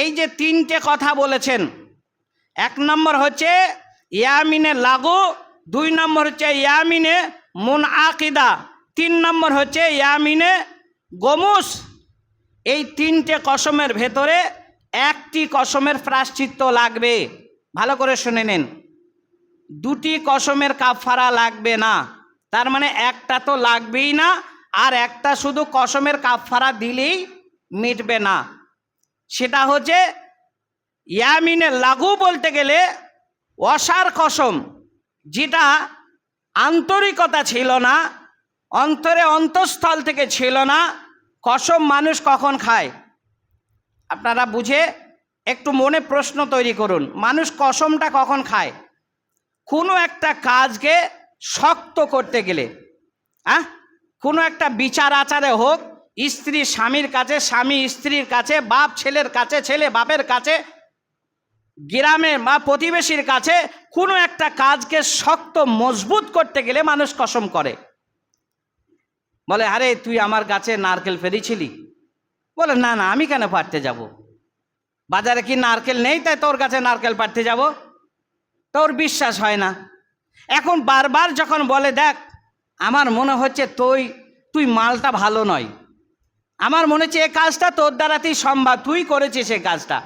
এই যে তিনটে কথা বলেছেন, এক নম্বর হচ্ছে ইয়ামিনে লাগু, দুই নম্বর হচ্ছে ইয়ামিনে মুন আকিদা তিন নম্বর হচ্ছে ইয়ামিনে গমুস। এই তিনটে কসমের ভেতরে একটি কসমের প্রাশ্চিত্য লাগবে। ভালো করে শুনে নিন। দুটি কসমের কাফারা লাগবে না। তার মানে একটা তো লাগবেই না, আর একটা শুধু কসমের কাফারা দিলেই মিটবে না। সেটা হচ্ছে ইয়ামিনে লাগু বলতে গেলে অসার কসম যেটা আন্তরিকতা ছিল না, অন্তরে অন্তঃস্থল থেকে ছিল না কসম মানুষ কখন খায়? আপনারা বুঝে একটু মনে প্রশ্ন তৈরি করুন, মানুষ কসমটা কখন খায়? কোনো একটা কাজকে শক্ত করতে গেলে হ্যাঁ কোনো একটা বিচার আচারে হোক স্ত্রী স্বামীর কাছে, স্বামী স্ত্রীর কাছে, বাপ ছেলের কাছে, ছেলে বাপের কাছে গ্রামে বা প্রতিবেশীর কাছে কোনো একটা কাজকে শক্ত, মজবুত করতে গেলে মানুষ কসম করে। বলে, আরে, তুই আমার গাছে নারকেল ফেরিছিলি বলে, না না, আমি কেন পারতে যাব? বাজারে কি নারকেল নেই? তাই তোর কাছে নারকেল পারতে যাব? তোর বিশ্বাস হয় না। এখন বারবার যখন বলে, দেখ, আমার মনে হচ্ছে তুই তুই মালটা ভালো নয়। আমার মনে হচ্ছে এ কাজটা তোর দ্বারাতেই সম্ভব, তুই করেছিস এই কাজটা।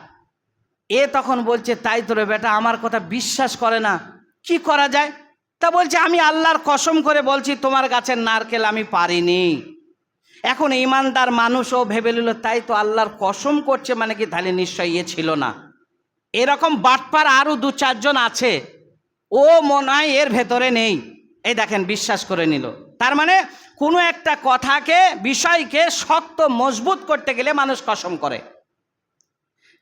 এ তখন বলছে, তাই তোরে বেটা, আমার কথা বিশ্বাস করে না। কি করা যায়? তা বলছে, আমি আল্লাহর কসম করে বলছি, তোমার গাছের নারকেল আমি পারিনি। এখন ইমানদার মানুষও ভেবে নিল, তাই তো আল্লাহর কসম করছে মানে কি তাহলে নিশ্চয়ই ইয়ে ছিল না। এরকম বাটপার আরও দু চারজন আছে। ও মনে হয় এর ভেতরে নেই। এই দেখেন, বিশ্বাস করে নিল। তার মানে কোনো একটা কথাকে, বিষয়কে শক্ত, মজবুত করতে গেলে মানুষ কসম করে।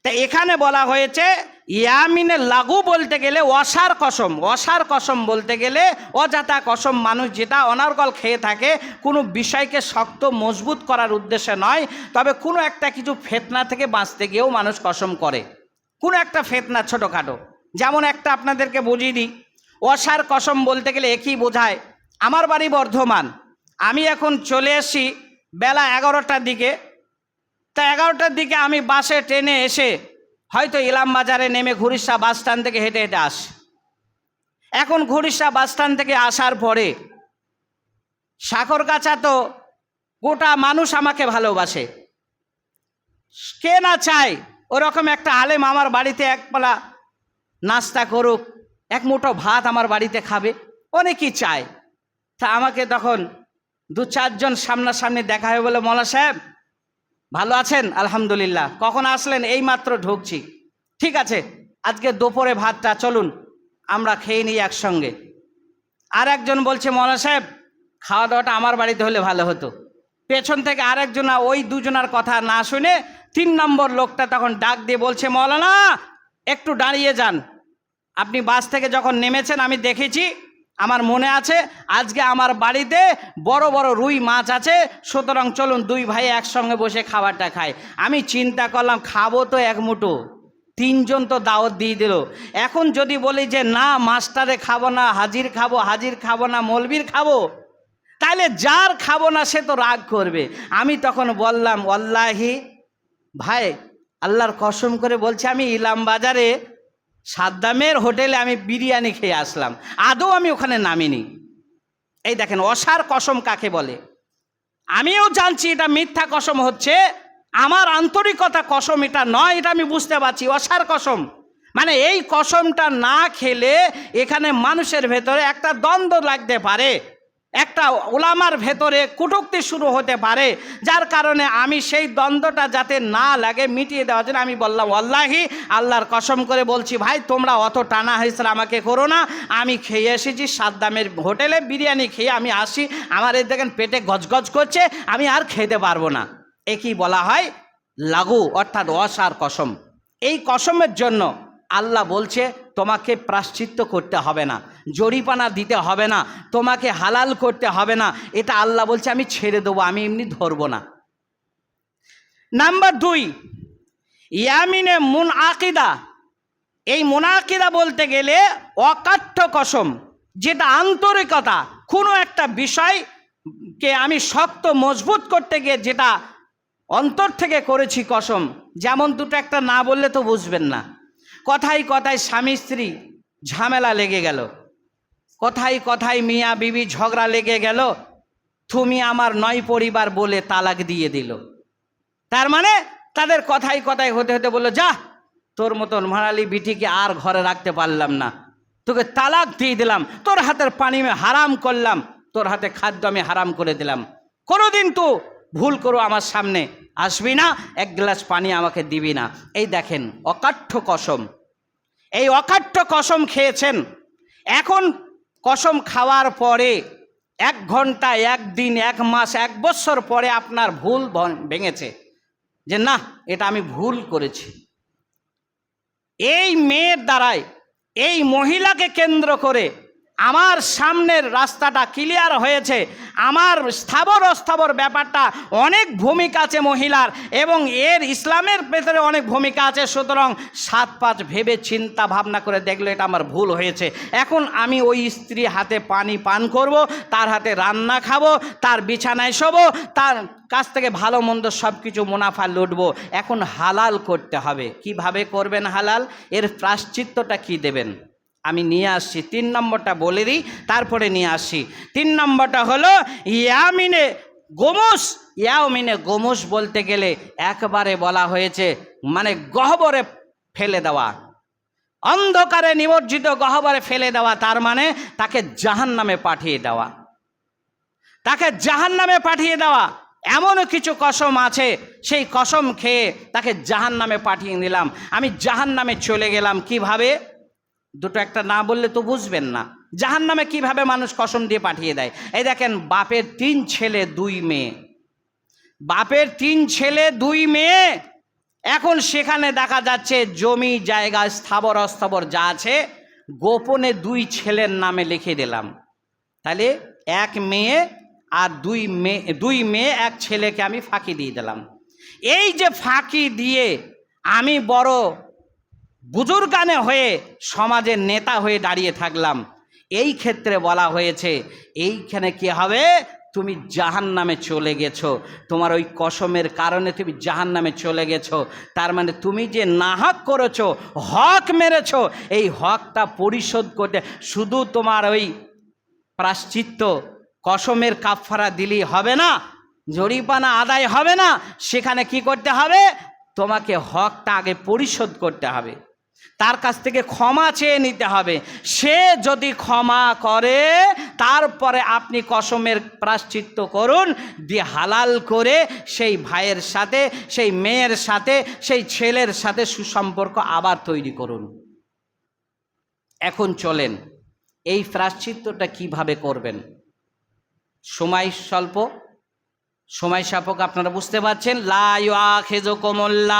তা এখানে বলা হয়েছে, ইয়ামিনে লাগু বলতে গেলে অসার কসম। অসার কসম বলতে গেলে অজাতা কসম। মানুষ যেটা অনার্গল খেয়ে থাকে, কোনো বিষয়কে শক্ত, মজবুত করার উদ্দেশ্যে নয়, তবে কোনো একটা কিছু ফেতনা থেকে বাঁচতে গিয়েও মানুষ কসম করে। কোনো একটা ফেতনা ছোটোখাটো। যেমন একটা আপনাদেরকে বুঝিয়ে দিই। অসার কসম বলতে গেলে একই বোঝায়? আমার বাড়ি বর্ধমান। আমি এখন চলে এসেছি বেলা এগারোটার দিকে। তা এগারোটার দিকে আমি বাসে, ট্রেনে এসে হয়তো ইলাম বাজারে নেমে ঘুরিষ্যা বাস স্ট্যান্ড থেকে হেঁটে হেঁটে আস। এখন ঘুরিষ্যা বাস স্ট্যান্ড থেকে আসার পরে সাগরগাছা তো গোটা মানুষ আমাকে ভালোবাসে। কে না চায় ওরকম একটা আলেম আমার বাড়িতে একবেলা নাস্তা করুক, এক মুঠো ভাত আমার বাড়িতে খাবে, অনেকেই চায়। তা আমাকে তখন দু চারজন সামনাসামনি দেখা হয়ে বলে মলা সাহেব, ভালো আছেন? আলহামদুলিল্লাহ। কখন আসলেন? এই মাত্র ঢুকছি। ঠিক আছে, আজকে দুপুরে ভাতটা চলুন, আমরা খেয়ে নিই একসঙ্গে। আর একজন বলছে, মৌলা সাহেব, খাওয়া দাওয়াটা আমার বাড়িতে হলে ভালো হতো। পেছন থেকে আরেকজনা ওই দুজনার কথা না শুনে তিন নম্বর লোকটা তখন ডাক দিয়ে বলছে, মৌলানা, একটু দাঁড়িয়ে যান। আপনি বাস থেকে যখন নেমেছেন, আমি দেখেছি আমার মনে আছে, আজকে আমার বাড়িতে বড় বড় রুই মাছ আছে, সুতরাং চলুন দুই ভাই একসঙ্গে বসে খাবারটা খাই। আমি চিন্তা করলাম, খাব তো এক মুঠো। তিনজন তো দাওয়াত দিয়ে দিল। এখন যদি বলি যে, না, মাস্টারে খাব না, হাজির খাব হাজির খাব না, মলবির খাব? তাহলে যার খাব না, সে তো রাগ করবে। আমি তখন বললাম অল্লাহি ভাই, আল্লাহর কসম করে বলছি, আমি ইলাম বাজারে সাদ্দামের হোটেলে আমি বিরিয়ানি খেয়ে আসলাম। আদৌ আমি ওখানে নামিনি। এই দেখেন, অসার কসম কাকে বলে? আমিও জানছি এটা মিথ্যা কসম হচ্ছে, আমার আন্তরিকতা কসম এটা নয়, এটা আমি বুঝতে পারছি, অসার কসম। মানে এই কসমটা না খেলে এখানে মানুষের ভেতরে একটা দ্বন্দ্ব লাগতে পারে। একটা ওলামার ভেতরে কুটুক্তি শুরু হতে পারে, যার কারণে আমি সেই দ্বন্দ্বটা যাতে না লাগে মিটিয়ে দেওয়ার জন্য আমি বললাম আল্লাহি আল্লাহর কসম করে বলছি, ভাই, তোমরা অত টানা হয়েছিল আমাকে করো না। আমি খেয়ে এসেছি সাদ্দামের হোটেলে বিরিয়ানি খেয়ে আমি আসি। আমার এই দেখেন পেটে গজগজ করছে, আমি আর খেতে পারব না। একই বলা হয় লাগু, অর্থাৎ অসার কসম। এই কসমের জন্য আল্লাহ বলছে তোমাকে প্রাশ্চিত্য করতে হবে না জরিপানা দিতে হবে না, তোমাকে হালাল করতে হবে না। এটা আল্লাহ বলছে, আমি ছেড়ে দেবো, আমি এমনি ধরবো না। নাম্বার দুই, ইয়ামিনে মুন আকিদা এই মুনাকিদা বলতে গেলে অকাঠ্য কসম, যেটা আন্তরিকতা, কোনো একটা বিষয়কে আমি শক্ত, মজবুত করতে গিয়ে যেটা অন্তর থেকে করেছি কসম, যেমন দুটো একটা না বললে তো বুঝবেন না। কথায় কথায় স্বামী স্ত্রী ঝামেলা লেগে গেল। কথায় কথায় মিয়া বিবি ঝগড়া লেগে গেল। তুমি আমার নয় পরিবার বলে তালাক দিয়ে দিল। তার মানে তাদের কথায় কথায় হতে হতে বলল, যা, তোর মতন মারালি বিটিকে আর ঘরে রাখতে পারলাম না। তোকে তালাক দিয়ে দিলাম, তোর হাতের পানি আমি হারাম করলাম, তোর হাতে খাদ্য আমি হারাম করে দিলাম। কোনোদিন তো ভুল করো আমার সামনে। আসবি না? এক গ্লাস পানি আমাকে দিবি না। এই দেখেন, অকাঠ্য কসম। এই অকাঠ্য কসম খেয়েছেন। এখন কসম খাওয়ার পরে, এক ঘণ্টা একদিন এক মাস, এক বছর পরে আপনার ভুল ভেঙেছে। যে না, এটা আমি ভুল করেছি। এই মেয়ের দ্বারাই এই মহিলাকে কেন্দ্র করে আমার সামনের রাস্তাটা ক্লিয়ার হয়েছে। আমার স্থাবর অস্থাবর ব্যাপারটা অনেক ভূমিকা আছে মহিলার এবং এর ইসলামের ভেতরে অনেক ভূমিকা আছে। সুতরাং সাত পাঁচ ভেবে চিন্তা ভাবনা করে দেখল এটা আমার ভুল হয়েছে। এখন আমি ওই স্ত্রী হাতে পানি পান করব, তার হাতে রান্না খাব, তার বিছানায় শোবো, তার কাছ থেকে ভালো মন্দ সব কিছু মুনাফা লুটবো। এখন হালাল করতে হবে। কীভাবে করবেন হালাল? এর প্রাশ্চিত্যটা কি দেবেন? আমি নিয়ে আসছি। তিন নম্বরটা বলে দিই, তারপরে নিয়ে আসছি। তিন নম্বরটা হলো, ইয়ামিনে গোমস। ইয়ামিনে গোমস বলতে গেলে একবারে বলা হয়েছে মানে গহবরে ফেলে দেওয়া। অন্ধকারে নিমজ্জিত গহবরে ফেলে দেওয়া, তার মানে তাকে জাহান নামে পাঠিয়ে দেওয়া। তাকে জাহান নামে পাঠিয়ে দেওয়া এমনও কিছু কসম আছে, সেই কসম খেয়ে তাকে জাহান নামে পাঠিয়ে দিলাম। আমি জাহান নামে চলে গেলাম কীভাবে? দুটো একটা না বললে তো বুঝবেন না। জাহান নামে কীভাবে মানুষ কসম দিয়ে পাঠিয়ে দেয়? এই দেখেন, বাপের তিন ছেলে, দুই মেয়ে। বাপের তিন ছেলে, দুই মেয়ে। এখন সেখানে দেখা যাচ্ছে জমি, জায়গা, স্থাবর, অস্থাবর যা আছে, গোপনে দুই ছেলের নামে লিখে দিলাম। তাহলে এক মেয়ে আর দুই মেয়ে দুই মেয়ে, এক ছেলেকে আমি ফাঁকি দিয়ে দিলাম। এই যে ফাঁকি দিয়ে আমি বড় বুজুর্গানে হয়ে সমাজের নেতা হয়ে দাঁড়িয়ে থাকলাম। এই ক্ষেত্রে বলা হয়েছে, এইখানে কি হবে? তুমি জাহান নামে চলে গেছো। তোমার ওই কসমের কারণে তুমি জাহান নামে চলে গেছো। তার মানে তুমি যে নাহক করেছ, হক মেরেছো, এই হকটা পরিশোধ করতে শুধু তোমার ওই প্রাশ্চিত্য কসমের কাফারা দিলেই হবে না জরিপানা আদায় হবে না, সেখানে কি করতে হবে? তোমাকে হকটা আগে পরিশোধ করতে হবে। তার কাছ থেকে ক্ষমা চেয়ে নিতে হবে। সে যদি ক্ষমা করে, তারপরে আপনি কসমের প্রাশ্চিত্য করুন, দিয়ে হালাল করে সেই ভাইয়ের সাথে, সেই মেয়ের সাথে, সেই ছেলের সাথে সুসম্পর্ক আবার তৈরি করুন। এখন চলেন, এই প্রাশ্চিত্যটা কীভাবে করবেন? সময় স্বল্প? সময় সাপক আপনারা বুঝতে পারছেন? লা খেজো কোমল্লা